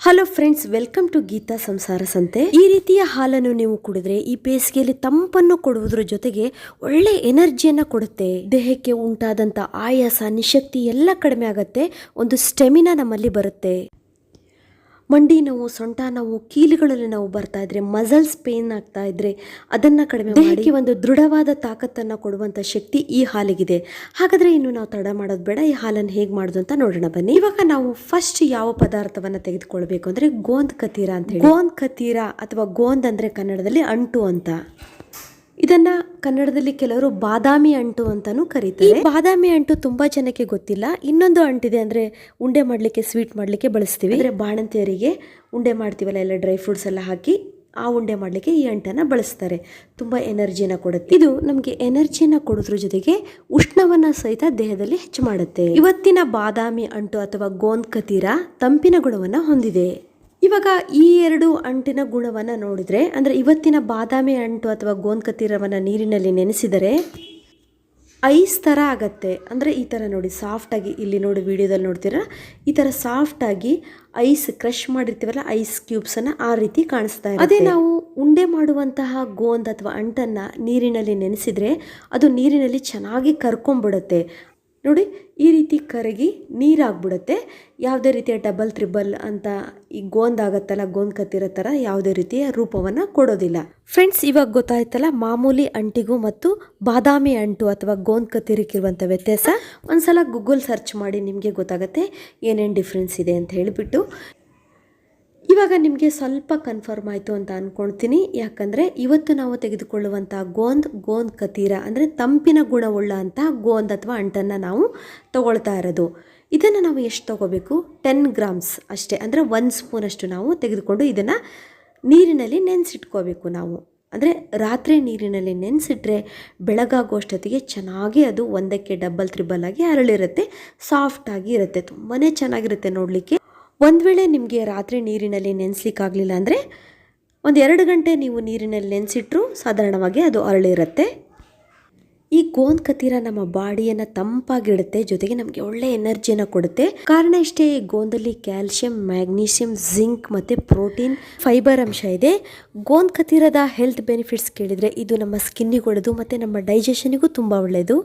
Hello friends welcome to Geetha Samsara Sante ಈ ರೀತಿಯ ಹಾಲನ್ನು ನೀವು ಕುಡಿದ್ರೆ, ಈ ಬೇಸಿಗೆಯಲ್ಲಿ ತಂಪನ್ನು ಕೊಡುವುದರ ಜೊತೆಗೆ ಒಳ್ಳೆ ಎನರ್ಜಿಯನ್ನು ಕೊಡುತ್ತೆ. ದೇಹಕ್ಕೆ ಉಂಟಾದಂತ ಆಯಾಸ, ನಿಶಕ್ತಿ ಎಲ್ಲ ಕಡಿಮೆ ಆಗುತ್ತೆ. ಒಂದು ಸ್ಟೆಮಿನಾ ನಮ್ಮಲ್ಲಿ ಬರುತ್ತೆ. ಮಂಡಿ ನೋವು ಸೊಂಟ ನೋವು ಕೀಲುಗಳಲ್ಲಿ ನೋವು ಬರ್ತಾ ಇದ್ರೆ ಮಸಲ್ಸ್ ಪೇನ್ ಆಗ್ತಾ ಇದ್ರೆ ಅದನ್ನ ಕಡಿಮೆ ಮಾಡಿ ಒಂದು ದೃಢವಾದ ತಾಕತ್ತನ್ನು ಕೊಡುವಂತ ಶಕ್ತಿ ಈ ಹಾಲಿಗಿದೆ. ಹಾಗಾದ್ರೆ ಇನ್ನು ನಾವು ತಡ ಮಾಡೋದು ಬೇಡ ಈ ಹಾಲನ್ನು ಹೇಗೆ ಮಾಡೋದು ಅಂತ ನೋಡೋಣ ಬನ್ನಿ. ಇವಾಗ ನಾವು ಫಸ್ಟ್ ಯಾವ ಪದಾರ್ಥವನ್ನ ತೆಗೆದುಕೊಳ್ಬೇಕು ಅಂದ್ರೆ ಗೋಂದ್ ಕತೀರ ಅಂತ ಹೇಳಿ. ಗೋಂದ್ ಕತೀರ ಅಥವಾ ಗೋಂದ್ ಅಂದ್ರೆ ಕನ್ನಡದಲ್ಲಿ ಅಂಟು ಅಂತ. ಇದನ್ನ ಕನ್ನಡದಲ್ಲಿ ಕೆಲವರು ಬಾದಾಮಿ ಅಂಟು ಅಂತಾನು ಕರೀತಾರೆ. ಬಾದಾಮಿ ಅಂಟು ತುಂಬಾ ಜನಕ್ಕೆ ಗೊತ್ತಿಲ್ಲ. ಇನ್ನೊಂದು ಅಂಟಿದೆ ಅಂದ್ರೆ ಉಂಡೆ ಮಾಡ್ಲಿಕ್ಕೆ, ಸ್ವೀಟ್ ಮಾಡ್ಲಿಕ್ಕೆ ಬಳಸ್ತೀವಿ. ಅಂದ್ರೆ ಬಾಣಂತಿಯರಿಗೆ ಉಂಡೆ ಮಾಡ್ತೀವಲ್ಲ, ಎಲ್ಲ ಡ್ರೈ ಫ್ರೂಟ್ಸ್ ಎಲ್ಲ ಹಾಕಿ ಆ ಉಂಡೆ ಮಾಡಲಿಕ್ಕೆ ಈ ಅಂಟನ್ನು ಬಳಸ್ತಾರೆ. ತುಂಬ ಎನರ್ಜಿನ ಕೊಡುತ್ತೆ. ಇದು ನಮಗೆ ಎನರ್ಜಿನ ಕೊಡೋದ್ರ ಜೊತೆಗೆ ಉಷ್ಣವನ್ನ ಸಹಿತ ದೇಹದಲ್ಲಿ ಹೆಚ್ಚು ಮಾಡುತ್ತೆ. ಇವತ್ತಿನ ಬಾದಾಮಿ ಅಂಟು ಅಥವಾ ಗೋಂದ್ ಕತೀರ ತಂಪಿನ ಗುಣವನ್ನು ಹೊಂದಿದೆ. ಇವಾಗ ಈ ಎರಡು ಅಂಟಿನ ಗುಣವನ್ನ ನೋಡಿದ್ರೆ, ಅಂದ್ರೆ ಇವತ್ತಿನ ಬಾದಾಮಿ ಅಂಟು ಅಥವಾ ಗೋಂದ್ ಕತೀರವನ್ನ ನೀರಿನಲ್ಲಿ ನೆನೆಸಿದರೆ ಐಸ್ ಥರ ಆಗತ್ತೆ. ಅಂದರೆ ಈ ಥರ ನೋಡಿ ಸಾಫ್ಟಾಗಿ ಇಲ್ಲಿ ನೋಡಿ ವಿಡಿಯೋದಲ್ಲಿ ನೋಡ್ತೀರಾ? ಈ ಥರ ಸಾಫ್ಟಾಗಿ ಐಸ್ ಕ್ರಷ್ ಮಾಡಿರ್ತೀವಲ್ಲ, ಐಸ್ ಕ್ಯೂಬ್ಸನ್ನು ಆ ರೀತಿ ಕಾಣಿಸ್ತಾ ಇದೆ ಅದೇ ನಾವು ಉಂಡೆ ಮಾಡುವಂತಹ ಗೋಂದ್ ಅಥವಾ ಅಂಟನ್ನು ನೀರಿನಲ್ಲಿ ನೆನೆಸಿದ್ರೆ ಅದು ನೀರಿನಲ್ಲಿ ಚೆನ್ನಾಗಿ ಕರ್ಕೊಂಡ್ಬಿಡುತ್ತೆ ನೋಡಿ, ಈ ರೀತಿ ಕರಗಿ ನೀರಾಗ್ಬಿಡುತ್ತೆ. ಯಾವುದೇ ರೀತಿಯ ಡಬಲ್ ತ್ರಿಬಲ್ ಅಂತ ಈ ಗೋಂದ್ ಆಗತ್ತಲ್ಲ, ಗೋಂದ್ ಕತ್ತಿರೋ ಥರ ಯಾವುದೇ ರೀತಿಯ ರೂಪವನ್ನು ಕೊಡೋದಿಲ್ಲ. ಫ್ರೆಂಡ್ಸ್ ಇವಾಗ ಗೊತ್ತಾಯ್ತಲ್ಲ, ಮಾಮೂಲಿ ಅಂಟಿಗೂ ಮತ್ತು ಬಾದಾಮಿ ಅಂಟು ಅಥವಾ ಗೋಂದ್ ಕತ್ತಿರಕ್ಕಿರುವಂಥ ವ್ಯತ್ಯಾಸ. ಒಂದ್ಸಲ ಗೂಗಲ್ ಸರ್ಚ್ ಮಾಡಿ ನಿಮಗೆ ಗೊತ್ತಾಗುತ್ತೆ ಏನೇನು ಡಿಫ್ರೆನ್ಸ್ ಇದೆ ಅಂತ ಹೇಳಿಬಿಟ್ಟು. ಇವಾಗ ನಿಮಗೆ ಸ್ವಲ್ಪ ಕನ್ಫರ್ಮ್ ಆಯಿತು ಅಂತ ಅಂದ್ಕೊಳ್ತೀನಿ ಯಾಕಂದರೆ ಇವತ್ತು ನಾವು ತೆಗೆದುಕೊಳ್ಳುವಂಥ ಗೋಂದ್ ಗೋಂದ್ ಕತೀರ, ಅಂದರೆ ತಂಪಿನ ಗುಣವುಳ್ಳ ಅಂತ ಗೋಂದ್ ಅಥವಾ ಅಂಟನ್ನು ನಾವು ತಗೊಳ್ತಾ ಇರೋದು. ಇದನ್ನು ನಾವು ಎಷ್ಟು ತಗೋಬೇಕು? ಟೆನ್ ಗ್ರಾಮ್ಸ್ ಅಷ್ಟೇ, ಅಂದರೆ ಒಂದು ಸ್ಪೂನಷ್ಟು ನಾವು ತೆಗೆದುಕೊಂಡು ಇದನ್ನು ನೀರಿನಲ್ಲಿ ನೆನೆಸಿಟ್ಕೋಬೇಕು ನಾವು. ಅಂದರೆ ರಾತ್ರಿ ನೀರಿನಲ್ಲಿ ನೆನೆಸಿಟ್ರೆ ಬೆಳಗಾಗೋಷ್ಟೊತ್ತಿಗೆ ಚೆನ್ನಾಗಿ ಅದು ಒಂದಕ್ಕೆ ಡಬಲ್ ತ್ರಿಬಲ್ ಆಗಿ ಅರಳಿರುತ್ತೆ ಸಾಫ್ಟಾಗಿ ಇರುತ್ತೆ ತುಂಬಾ ಚೆನ್ನಾಗಿರುತ್ತೆ ನೋಡಲಿಕ್ಕೆ. ಒಂದು ವೇಳೆ ನಿಮಗೆ ರಾತ್ರಿ ನೀರಿನಲ್ಲಿ ನೆನೆಸ್ಲಿಕ್ಕಾಗಲಿಲ್ಲ ಅಂದರೆ ಒಂದು ಎರಡು ಗಂಟೆ ನೀವು ನೀರಿನಲ್ಲಿ ನೆನೆಸಿಟ್ರು ಸಾಧಾರಣವಾಗಿ ಅದು ಅರಳಿರುತ್ತೆ. ಈ ಗೋಂದ್ ಕತೀರ ನಮ್ಮ ಬಾಡಿಯನ್ನು ತಂಪಾಗಿಡುತ್ತೆ, ಜೊತೆಗೆ ನಮಗೆ ಒಳ್ಳೆ ಎನರ್ಜಿಯನ್ನು ಕೊಡುತ್ತೆ. ಕಾರಣ ಇಷ್ಟೇ, ಈ ಗೋಂದಲ್ಲಿ ಕ್ಯಾಲ್ಸಿಯಂ ಮ್ಯಾಗ್ನೀಷಿಯಂ ಜಿಂಕ್ ಮತ್ತು ಪ್ರೋಟೀನ್, ಫೈಬರ್ ಅಂಶ ಇದೆ. ಗೋಂದ್ ಕತೀರದ ಹೆಲ್ತ್ ಬೆನಿಫಿಟ್ಸ್ ಕೇಳಿದರೆ ಇದು ನಮ್ಮ ಸ್ಕಿನ್ನಿಗೆ ಒಳ್ಳೆಯದು ಮತ್ತು ನಮ್ಮ ಡೈಜೆಷನಿಗೂ ತುಂಬ ಒಳ್ಳೆಯದು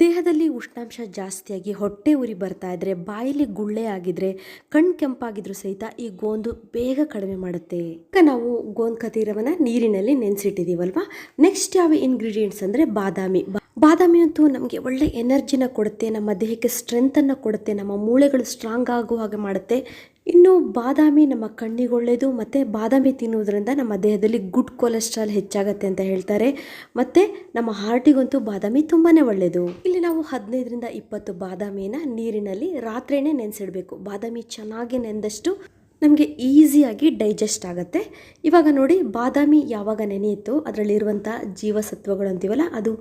ದೇಹದಲ್ಲಿ ಉಷ್ಣಾಂಶ ಜಾಸ್ತಿಯಾಗಿ ಹೊಟ್ಟೆ ಉರಿ ಬರ್ತಾ ಇದ್ರೆ, ಬಾಯಲ್ಲಿ ಗುಳ್ಳೆ ಆಗಿದ್ರೆ, ಕಣ್ ಕೆಂಪಾಗಿದ್ರೂ ಸಹಿತ ಈ ಗೋಂದು ಬೇಗ ಕಡಿಮೆ ಮಾಡುತ್ತೆ. ಈಗ ನಾವು ಗೋಂದ್ ಕತೀರವನ್ನ ನೀರಿನಲ್ಲಿ ನೆನೆಸಿಟ್ಟಿದ್ದೀವಲ್ವಾ ನೆಕ್ಸ್ಟ್ ಯಾವ ಇಂಗ್ರೀಡಿಯೆಂಟ್ಸ್ ಅಂದರೆ ಬಾದಾಮಿ. ಬಾದಾಮಿ ಅಂತೂ ನಮಗೆ ಒಳ್ಳೆ ಎನರ್ಜಿನ ಕೊಡುತ್ತೆ, ನಮ್ಮ ದೇಹಕ್ಕೆ ಸ್ಟ್ರೆಂತನ್ನು ಕೊಡುತ್ತೆ, ನಮ್ಮ ಮೂಳೆಗಳು ಸ್ಟ್ರಾಂಗ್ ಆಗುವ ಹಾಗೆ ಮಾಡುತ್ತೆ. ಇನ್ನು ಬಾದಾಮಿ ನಮ್ಮ ಕಣ್ಣಿಗೆ ಒಳ್ಳೆಯದು, ಮತ್ತು ಬಾದಾಮಿ ತಿನ್ನುವುದರಿಂದ ನಮ್ಮ ದೇಹದಲ್ಲಿ ಗುಡ್ ಕೊಲೆಸ್ಟ್ರಾಲ್ ಹೆಚ್ಚಾಗತ್ತೆ ಅಂತ ಹೇಳ್ತಾರೆ. ಮತ್ತು ನಮ್ಮ ಹಾರ್ಟಿಗಂತೂ ಬಾದಾಮಿ ತುಂಬಾ ಒಳ್ಳೆಯದು. ಇಲ್ಲಿ ನಾವು ಹದಿನೈದರಿಂದ ಇಪ್ಪತ್ತು ಬಾದಾಮಿನ ನೀರಿನಲ್ಲಿ ರಾತ್ರಿನೇ ನೆನೆಸಿಡಬೇಕು. ಬಾದಾಮಿ ಚೆನ್ನಾಗಿ ನೆಂದಷ್ಟು ನಮಗೆ ಈಸಿಯಾಗಿ ಡೈಜೆಸ್ಟ್ ಆಗುತ್ತೆ. ಇವಾಗ ನೋಡಿ, ಬಾದಾಮಿ ಯಾವಾಗ ನೆನೆಯುತ್ತೋ ಅದರಲ್ಲಿರುವಂಥ ಜೀವಸತ್ವಗಳು ಅಂತೀವಲ್ಲ, ಅದು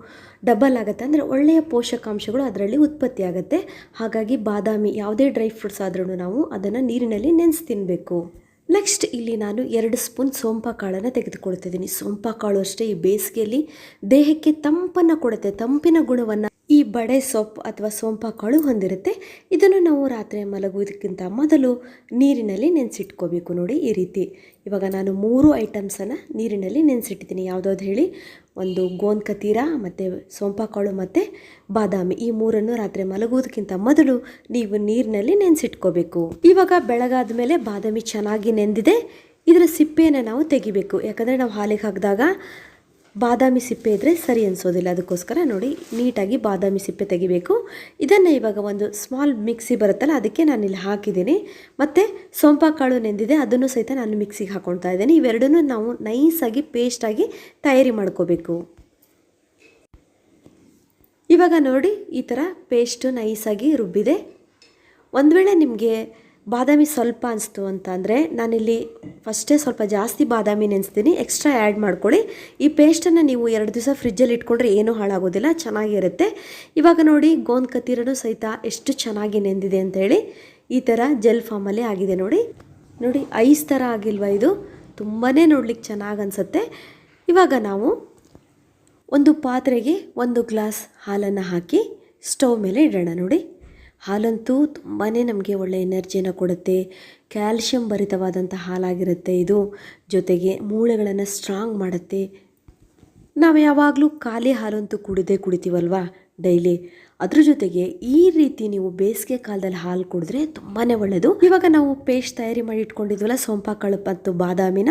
ಡಬಲ್ ಆಗುತ್ತೆ. ಅಂದರೆ ಒಳ್ಳೆಯ ಪೋಷಕಾಂಶಗಳು ಅದರಲ್ಲಿ ಉತ್ಪತ್ತಿ ಆಗುತ್ತೆ. ಹಾಗಾಗಿ ಬಾದಾಮಿ ಯಾವುದೇ ಡ್ರೈ ಫ್ರೂಟ್ಸ್ ಆದ್ರೂ ನಾವು ಅದನ್ನು ನೀರಿನಲ್ಲಿ ನೆನೆಸಿ ತಿನ್ನಬೇಕು ನೆಕ್ಸ್ಟ್ ಇಲ್ಲಿ ನಾನು ಎರಡು ಸ್ಪೂನ್ ಸೋಂಪಾ ಕಾಳನ್ನು ತೆಗೆದುಕೊಳ್ತಿದ್ದೀನಿ. ಸೋಂಪಾ ಕಾಳು ಅಷ್ಟೇ ಈ ಬೇಸಿಗೆಯಲ್ಲಿ ದೇಹಕ್ಕೆ ತಂಪನ್ನು ಕೊಡುತ್ತೆ. ತಂಪಿನ ಗುಣವನ್ನು ಈ ಬಡೆ ಸೊಪ್ಪು ಅಥವಾ ಸೋಂಪಾ ಕಾಳು ಹೊಂದಿರುತ್ತೆ. ಇದನ್ನು ನಾವು ರಾತ್ರಿ ಮಲಗುವುದಕ್ಕಿಂತ ಮೊದಲು ನೀರಿನಲ್ಲಿ ನೆನೆಸಿಟ್ಕೋಬೇಕು ನೋಡಿ ಈ ರೀತಿ. ಇವಾಗ ನಾನು ಮೂರು ಐಟಮ್ಸನ್ನು ನೀರಿನಲ್ಲಿ ನೆನೆಸಿಟ್ಟಿದ್ದೀನಿ. ಯಾವುದಾದ್ರು ಹೇಳಿ? ಒಂದು ಗೋಂದ್ ಕತೀರ ಮತ್ತು ಸೋಂಪಾ ಕಾಳು ಮತ್ತು ಬಾದಾಮಿ. ಈ ಮೂರನ್ನು ರಾತ್ರಿ ಮಲಗುವುದಕ್ಕಿಂತ ಮೊದಲು ನೀವು ನೀರಿನಲ್ಲಿ ನೆನೆಸಿಟ್ಕೋಬೇಕು. ಇವಾಗ ಬೆಳಗಾದ ಮೇಲೆ ಬಾದಾಮಿ ಚೆನ್ನಾಗಿ ನೆಂದಿದೆ. ಇದರ ಸಿಪ್ಪೆಯನ್ನು ನಾವು ತೆಗಿಬೇಕು. ಯಾಕಂದರೆ ನಾವು ಹಾಲಿಗೆ ಹಾಕಿದಾಗ ಬಾದಾಮಿ ಸಿಪ್ಪೆ ಇದ್ದರೆ ಸರಿ ಅನಿಸೋದಿಲ್ಲ. ಅದಕ್ಕೋಸ್ಕರ ನೋಡಿ, ನೀಟಾಗಿ ಬಾದಾಮಿ ಸಿಪ್ಪೆ ತೆಗಿಬೇಕು. ಇದನ್ನು ಇವಾಗ ಒಂದು ಸ್ಮಾಲ್ ಮಿಕ್ಸಿ ಬರುತ್ತಲ್ಲ, ಅದಕ್ಕೆ ನಾನು ಇಲ್ಲಿ ಹಾಕಿದ್ದೀನಿ. ಮತ್ತು ಸೊಂಪ ಕಾಳು ನೆಂದಿದೆ, ಅದನ್ನು ಸಹಿತ ನಾನು ಮಿಕ್ಸಿಗೆ ಹಾಕ್ಕೊಳ್ತಾ ಇದ್ದೀನಿ. ಇವೆರಡನ್ನೂ ನಾವು ನೈಸಾಗಿ ಪೇಸ್ಟಾಗಿ ತಯಾರಿ ಮಾಡ್ಕೋಬೇಕು. ಇವಾಗ ನೋಡಿ, ಈ ಥರ ಪೇಸ್ಟು ನೈಸಾಗಿ ರುಬ್ಬಿದೆ. ಒಂದು ವೇಳೆ ನಿಮಗೆ ಬಾದಾಮಿ ಸ್ವಲ್ಪ ಅನಿಸ್ತು ಅಂತ ಅಂದರೆ ನಾನಿಲ್ಲಿ ಫಸ್ಟೇ ಸ್ವಲ್ಪ ಜಾಸ್ತಿ ಬಾದಾಮಿ ನೆನೆಸ್ತೀನಿ. ಎಕ್ಸ್ಟ್ರಾ ಆ್ಯಡ್ ಮಾಡ್ಕೊಳ್ಳಿ. ಈ ಪೇಸ್ಟನ್ನು ನೀವು ಎರಡು ದಿವಸ ಫ್ರಿಜ್ಜಲ್ಲಿ ಇಟ್ಕೊಂಡ್ರೆ ಏನೂ ಹಾಳಾಗೋದಿಲ್ಲ, ಚೆನ್ನಾಗಿರುತ್ತೆ. ಇವಾಗ ನೋಡಿ ಗೋಂದ್ ಕತ್ತೀರನು ಸಹಿತ ಎಷ್ಟು ಚೆನ್ನಾಗಿ ನೆಂದಿದೆ ಅಂತೇಳಿ ಈ ಥರ ಜೆಲ್ ಫಾರ್ಮಲ್ಲಿ ಆಗಿದೆ ನೋಡಿ. ನೋಡಿ, ಐಸ್ ಥರ ಆಗಿಲ್ವಾ ಇದು? ತುಂಬಾ ನೋಡ್ಲಿಕ್ಕೆ ಚೆನ್ನಾಗಿ ಅನಿಸುತ್ತೆ. ಇವಾಗ ನಾವು ಒಂದು ಪಾತ್ರೆಗೆ ಒಂದು ಗ್ಲಾಸ್ ಹಾಲನ್ನು ಹಾಕಿ ಸ್ಟವ್ ಮೇಲೆ ಇಡೋಣ ನೋಡಿ. ಹಾಲಂತೂ ತುಂಬಾ ನಮಗೆ ಒಳ್ಳೆ ಎನರ್ಜಿಯನ್ನು ಕೊಡುತ್ತೆ. ಕ್ಯಾಲ್ಶಿಯಂ ಭರಿತವಾದಂಥ ಹಾಲಾಗಿರುತ್ತೆ ಇದು. ಜೊತೆಗೆ ಮೂಳೆಗಳನ್ನು ಸ್ಟ್ರಾಂಗ್ ಮಾಡುತ್ತೆ. ನಾವು ಯಾವಾಗಲೂ ಖಾಲಿ ಹಾಲಂತೂ ಕುಡಿದೇ ಕುಡಿತೀವಲ್ವಾ ಡೈಲಿ? ಅದ್ರ ಜೊತೆಗೆ ಈ ರೀತಿ ನೀವು ಬೇಸಿಗೆ ಕಾಲದಲ್ಲಿ ಹಾಲು ಕುಡಿದ್ರೆ ತುಂಬಾ ಒಳ್ಳೆಯದು ಇವಾಗ ನಾವು ಪೇಸ್ಟ್ ತಯಾರಿ ಮಾಡಿ ಇಟ್ಕೊಂಡಿದ್ವಲ್ಲ, ಸೋಂಪಾ ಕಾಳು ಮತ್ತು ಬಾದಾಮಿನ,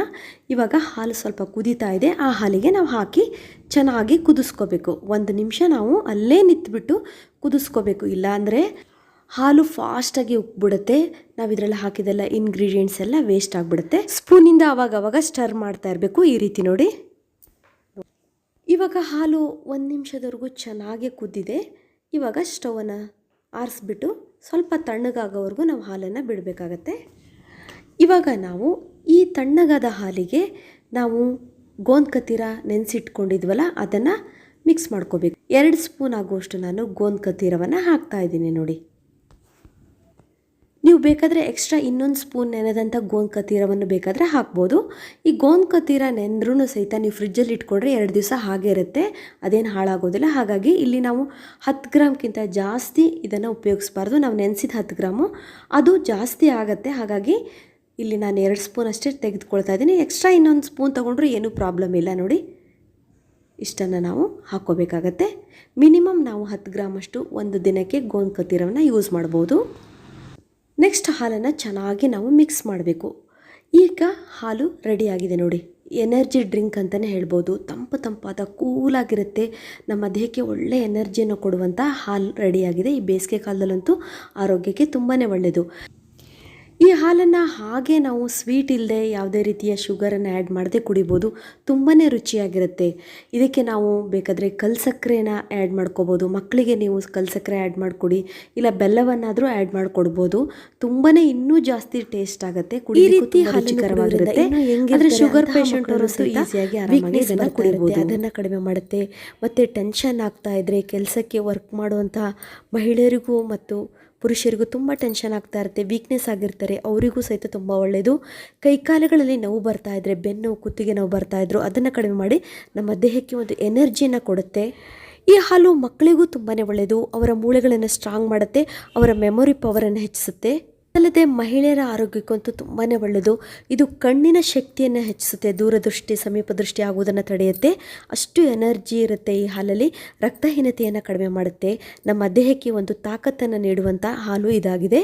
ಇವಾಗ ಹಾಲು ಸ್ವಲ್ಪ ಕುದೀತಾ ಇದೆ. ಆ ಹಾಲಿಗೆ ನಾವು ಹಾಕಿ ಚೆನ್ನಾಗಿ ಕುದಿಸ್ಕೋಬೇಕು. ಒಂದು ನಿಮಿಷ ನಾವು ಅಲ್ಲೇ ನಿಂತ್ಬಿಟ್ಟು ಕುದಿಸ್ಕೋಬೇಕು. ಇಲ್ಲಾಂದರೆ ಹಾಲು ಫಾಸ್ಟಾಗಿ ಉಕ್ಬಿಡುತ್ತೆ. ನಾವು ಇದರಲ್ಲಿ ಹಾಕಿದೆಲ್ಲ ಇಂಗ್ರೀಡಿಯೆಂಟ್ಸ್ ಎಲ್ಲ ವೇಸ್ಟ್ ಆಗಿಬಿಡುತ್ತೆ. ಸ್ಪೂನಿಂದ ಅವಾಗ ಅವಾಗ ಸ್ಟರ್ ಮಾಡ್ತಾ ಇರಬೇಕು. ಈ ರೀತಿ ನೋಡಿ. ಇವಾಗ ಹಾಲು ಒಂದು ನಿಮಿಷದವರೆಗೂ ಚೆನ್ನಾಗಿ ಕುದ್ದಿದೆ. ಇವಾಗ ಸ್ಟವನ್ನು ಆರಿಸ್ಬಿಟ್ಟು ಸ್ವಲ್ಪ ತಣ್ಣಗಾಗೋವರೆಗೂ ನಾವು ಹಾಲನ್ನು ಬಿಡಬೇಕಾಗತ್ತೆ. ಇವಾಗ ನಾವು ಈ ತಣ್ಣಗಾದ ಹಾಲಿಗೆ ನಾವು ಗೋಂದ್ ಕತ್ತೀರ ನೆನೆಸಿಟ್ಕೊಂಡಿದ್ವಲ್ಲ, ಅದನ್ನು ಮಿಕ್ಸ್ ಮಾಡ್ಕೋಬೇಕು. ಎರಡು ಸ್ಪೂನ್ ಆಗುವಷ್ಟು ನಾನು ಗೋಂದ್ ಕತ್ತೀರವನ್ನು ಹಾಕ್ತಾ ಇದ್ದೀನಿ ನೋಡಿ. ನೀವು ಬೇಕಾದರೆ ಎಕ್ಸ್ಟ್ರಾ ಇನ್ನೊಂದು ಸ್ಪೂನ್ ನೆನೆದಂಥ ಗೋಂದ್ ಕತೀರವನ್ನು ಬೇಕಾದರೆ ಹಾಕ್ಬೋದು. ಈ ಗೋಂದ್ ಕತೀರ ನೆಂದ್ರೂ ಸಹಿತ ನೀವು ಫ್ರಿಜ್ಜಲ್ಲಿ ಇಟ್ಕೊಂಡ್ರೆ ಎರಡು ದಿವಸ ಹಾಗೆ ಇರುತ್ತೆ. ಅದೇನು ಹಾಳಾಗೋದಿಲ್ಲ. ಹಾಗಾಗಿ ಇಲ್ಲಿ ನಾವು ಹತ್ತು ಗ್ರಾಮ್ಗಿಂತ ಜಾಸ್ತಿ ಇದನ್ನು ಉಪಯೋಗಿಸ್ಬಾರ್ದು. ನಾವು ನೆನೆಸಿದ ಹತ್ತು ಗ್ರಾಮು. ಅದು ಜಾಸ್ತಿ ಆಗುತ್ತೆ. ಹಾಗಾಗಿ ಇಲ್ಲಿ ನಾನು ಎರಡು ಸ್ಪೂನ್ ಅಷ್ಟೇ ತೆಗೆದುಕೊಳ್ತಾ ಇದ್ದೀನಿ. ಎಕ್ಸ್ಟ್ರಾ ಇನ್ನೊಂದು ಸ್ಪೂನ್ ತೊಗೊಂಡ್ರೂ ಏನೂ ಪ್ರಾಬ್ಲಮ್ ಇಲ್ಲ ನೋಡಿ. ಇಷ್ಟನ್ನು ನಾವು ಹಾಕ್ಕೋಬೇಕಾಗತ್ತೆ. ಮಿನಿಮಮ್ ನಾವು ಹತ್ತು ಗ್ರಾಮಷ್ಟು ಒಂದು ದಿನಕ್ಕೆ ಗೋಂದ್ ಕತೀರವನ್ನು ಯೂಸ್ ಮಾಡ್ಬೋದು. ನೆಕ್ಸ್ಟ್ ಹಾಲನ್ನು ಚೆನ್ನಾಗಿ ನಾವು ಮಿಕ್ಸ್ ಮಾಡಬೇಕು. ಈಗ ಹಾಲು ರೆಡಿಯಾಗಿದೆ ನೋಡಿ. ಎನರ್ಜಿ ಡ್ರಿಂಕ್ ಅಂತಲೇ ಹೇಳ್ಬೋದು. ತಂಪು ತಂಪಾದ ಕೂಲಾಗಿರುತ್ತೆ. ನಮ್ಮ ದೇಹಕ್ಕೆ ಒಳ್ಳೆ ಎನರ್ಜಿಯನ್ನು ಕೊಡುವಂಥ ಹಾಲು ರೆಡಿಯಾಗಿದೆ. ಈ ಬೇಸಿಗೆ ಕಾಲದಲ್ಲಂತೂ ಆರೋಗ್ಯಕ್ಕೆ ತುಂಬಾ ಒಳ್ಳೆಯದು. ಈ ಹಾಲನ್ನು ಹಾಗೆ ನಾವು ಸ್ವೀಟ್ ಇಲ್ಲದೆ ಯಾವುದೇ ರೀತಿಯ ಶುಗರನ್ನು ಆ್ಯಡ್ ಮಾಡದೆ ಕುಡಿಬೋದು. ತುಂಬಾ ರುಚಿಯಾಗಿರುತ್ತೆ. ಇದಕ್ಕೆ ನಾವು ಬೇಕಾದರೆ ಕಲ್ಸಕ್ಕರೆನ ಆ್ಯಡ್ ಮಾಡ್ಕೋಬೋದು. ಮಕ್ಕಳಿಗೆ ನೀವು ಕಲ್ಸಕ್ಕರೆ ಆ್ಯಡ್ ಮಾಡಿಕೊಡಿ. ಇಲ್ಲ ಬೆಲ್ಲವನ್ನಾದರೂ ಆ್ಯಡ್ ಮಾಡಿಕೊಡ್ಬೋದು. ತುಂಬಾ ಇನ್ನೂ ಜಾಸ್ತಿ ಟೇಸ್ಟ್ ಆಗುತ್ತೆ. ಈ ರೀತಿ ರುಚಿಕರವಾಗಿರುತ್ತೆ ಅಂದರೆ ಶುಗರ್ ಪೇಷಂಟ್ ಅವರು ಈಸಿಯಾಗಿ ಆರಾಮಾಗಿ ಇದನ್ನು ಕುಡಿಬೋದು. ಅದನ್ನು ಕಡಿಮೆ ಮಾಡುತ್ತೆ. ಮತ್ತು ಟೆನ್ಷನ್ ಆಗ್ತಾ ಇದ್ದರೆ ಕೆಲಸಕ್ಕೆ ವರ್ಕ್ ಮಾಡುವಂಥ ಮಹಿಳೆಯರಿಗೂ ಮತ್ತು ಪುರುಷರಿಗೂ ತುಂಬ ಟೆನ್ಷನ್ ಆಗ್ತಾ ಇರುತ್ತೆ ವೀಕ್ನೆಸ್ ಆಗಿರ್ತಾರೆ, ಅವರಿಗೂ ಸಹಿತ ತುಂಬ ಒಳ್ಳೆಯದು ಕೈಕಾಲುಗಳಲ್ಲಿ ನೋವು ಬರ್ತಾ ಇದ್ದರೆ ಬೆನ್ನು, ಕುತ್ತಿಗೆ ನೋವು ಬರ್ತಾ ಇದ್ರು, ಅದನ್ನು ಕಡಿಮೆ ಮಾಡಿ ನಮ್ಮ ದೇಹಕ್ಕೆ ಒಂದು ಎನರ್ಜಿಯನ್ನು ಕೊಡುತ್ತೆ. ಈ ಹಾಲು ಮಕ್ಕಳಿಗೂ ತುಂಬಾ ಒಳ್ಳೆಯದು ಅವರ ಮೂಳೆಗಳನ್ನು ಸ್ಟ್ರಾಂಗ್ ಮಾಡುತ್ತೆ, ಅವರ ಮೆಮೊರಿ ಪವರನ್ನು ಹೆಚ್ಚಿಸುತ್ತೆ. ಅಲ್ಲದೆ ಮಹಿಳೆಯರ ಆರೋಗ್ಯಕ್ಕಂತೂ ತುಂಬಾ ಒಳ್ಳೆಯದು. ಇದು ಕಣ್ಣಿನ ಶಕ್ತಿಯನ್ನು ಹೆಚ್ಚಿಸುತ್ತೆ, ದೂರದೃಷ್ಟಿ ಸಮೀಪ ದೃಷ್ಟಿ ಆಗುವುದನ್ನು ತಡೆಯುತ್ತೆ. ಅಷ್ಟು ಎನರ್ಜಿ ಇರುತ್ತೆ ಈ ಹಾಲಲ್ಲಿ, ರಕ್ತಹೀನತೆಯನ್ನು ಕಡಿಮೆ ಮಾಡುತ್ತೆ. ನಮ್ಮ ದೇಹಕ್ಕೆ ಒಂದು ತಾಕತ್ತನ್ನು ನೀಡುವಂಥ ಹಾಲು ಇದಾಗಿದೆ.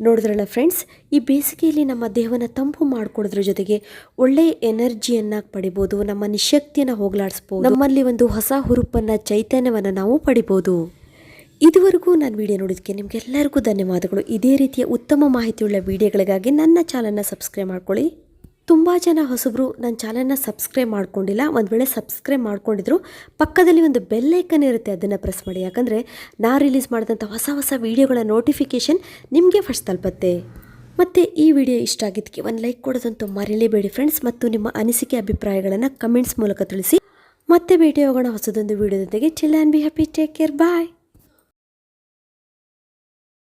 ನೋಡಿದ್ರಲ್ಲ ಫ್ರೆಂಡ್ಸ್ ಈ ಬೇಸಿಗೆಯಲ್ಲಿ ನಮ್ಮ ದೇಹವನ್ನು ತಂಪು ಮಾಡ್ಕೊಡೋದ್ರ ಜೊತೆಗೆ ಒಳ್ಳೆಯ ಎನರ್ಜಿಯನ್ನು ಪಡಿಬೋದು, ನಮ್ಮ ನಿಶಕ್ತಿಯನ್ನು ಹೋಗಲಾಡಿಸ್ಬೋದು. ನಮ್ಮಲ್ಲಿ ಒಂದು ಹೊಸ ಹುರುಪನ್ನು, ಚೈತನ್ಯವನ್ನು ನಾವು ಪಡಿಬೋದು. ಇದುವರೆಗೂ ನಾನು ವಿಡಿಯೋ ನೋಡೋದಕ್ಕೆ ನಿಮಗೆಲ್ಲರಿಗೂ ಧನ್ಯವಾದಗಳು. ಇದೇ ರೀತಿಯ ಉತ್ತಮ ಮಾಹಿತಿಯುಳ್ಳ ವಿಡಿಯೋಗಳಿಗಾಗಿ ನನ್ನ ಚಾನಲ್ನ ಸಬ್ಸ್ಕ್ರೈಬ್ ಮಾಡ್ಕೊಳ್ಳಿ. ತುಂಬ ಜನ ಹೊಸಬರು ನನ್ನ ಚಾನಲ್ನ ಸಬ್ಸ್ಕ್ರೈಬ್ ಮಾಡ್ಕೊಂಡಿಲ್ಲ. ಒಂದು ವೇಳೆ ಸಬ್ಸ್ಕ್ರೈಬ್ ಮಾಡ್ಕೊಂಡಿದ್ರು, ಪಕ್ಕದಲ್ಲಿ ಒಂದು ಬೆಲ್ಲೈಕನ್ ಇರುತ್ತೆ, ಅದನ್ನು ಪ್ರೆಸ್ ಮಾಡಿ. ಯಾಕಂದರೆ ನಾ ರಿಲೀಸ್ ಮಾಡಿದಂಥ ಹೊಸ ಹೊಸ ವೀಡಿಯೋಗಳ ನೋಟಿಫಿಕೇಷನ್ ನಿಮಗೆ ಫಸ್ಟ್ ತಲುಪತ್ತೆ. ಮತ್ತು ಈ ವಿಡಿಯೋ ಇಷ್ಟ ಆಗಿದ್ದಕ್ಕೆ ಒಂದು ಲೈಕ್ ಕೊಡೋದಂತೂ ಮರೀಲೇಬೇಡಿ ಫ್ರೆಂಡ್ಸ್ ಮತ್ತು ನಿಮ್ಮ ಅನಿಸಿಕೆ ಅಭಿಪ್ರಾಯಗಳನ್ನು ಕಮೆಂಟ್ಸ್ ಮೂಲಕ ತಿಳಿಸಿ. ಮತ್ತೆ ಭೇಟಿ ಹೋಗೋಣ ಹೊಸದೊಂದು ವೀಡಿಯೋದೊಂದಿಗೆ chill and be happy take care bye